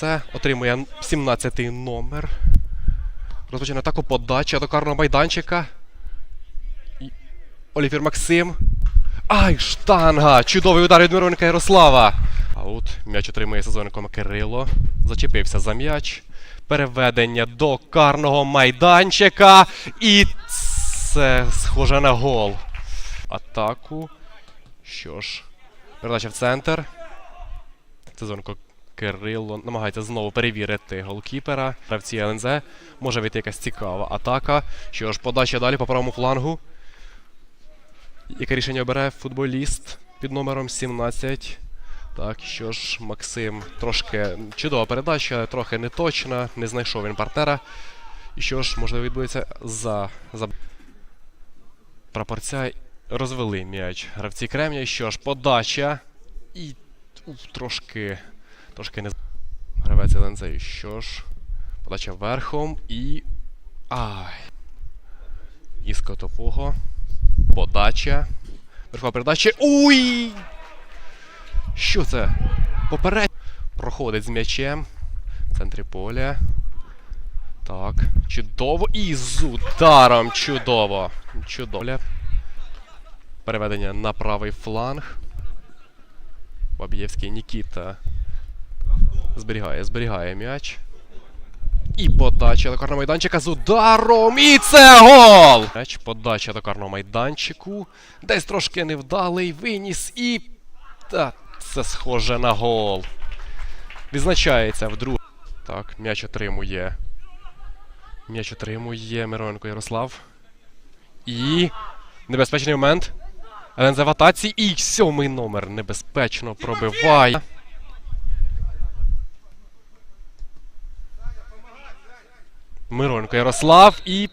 Це отримує 17-й номер. Розпочинає атаку подача до карного майданчика. Оліфір Максим. Ай, штанга! Чудовий удар від Мироненка Ярослава. Аут. М'яч отримує сезонником Кирило. Зачепився за м'яч. Переведення до карного майданчика. І це схоже на гол. Атаку. Що ж. Передача в центр. Сезонко Кирило намагається знову перевірити голкіпера. Гравці ЛНЗ. Може вийти якась цікава атака. Що ж, подача далі по правому флангу. Яке рішення обере футболіст під номером 17. Так, що ж, Максим трошки чудова передача, трохи неточна, не знайшов він партнера. І що ж, можливо, відбудеться за. за... Прапорця розвели м'яч. Гравці Кремня. Що ж, подача. І уф, трошки. Трошки не. Гравець ЛНЗ. І що ж. Подача верхом і. Ай. Із котового. Подача. Верхова передача. Уй! Що це? Поперед. Проходить з м'ячем. В центрі поля. Так. Чудово. І з ударом. Чудово. Чудово. Переведення на правий фланг. Бабієвський Нікіта. Зберігає, зберігає м'яч. І подача до карного майданчика з ударом. І це гол! М'яч, подача до карного майданчику. Десь трошки невдалий виніс і. Та це схоже на гол. Відзначається вдруге. Так, м'яч отримує. М'яч отримує Мироненко Ярослав. І. Небезпечний момент. ЛНЗ в атаці. І сьомий номер небезпечно пробиває. Мироненко Ярослав і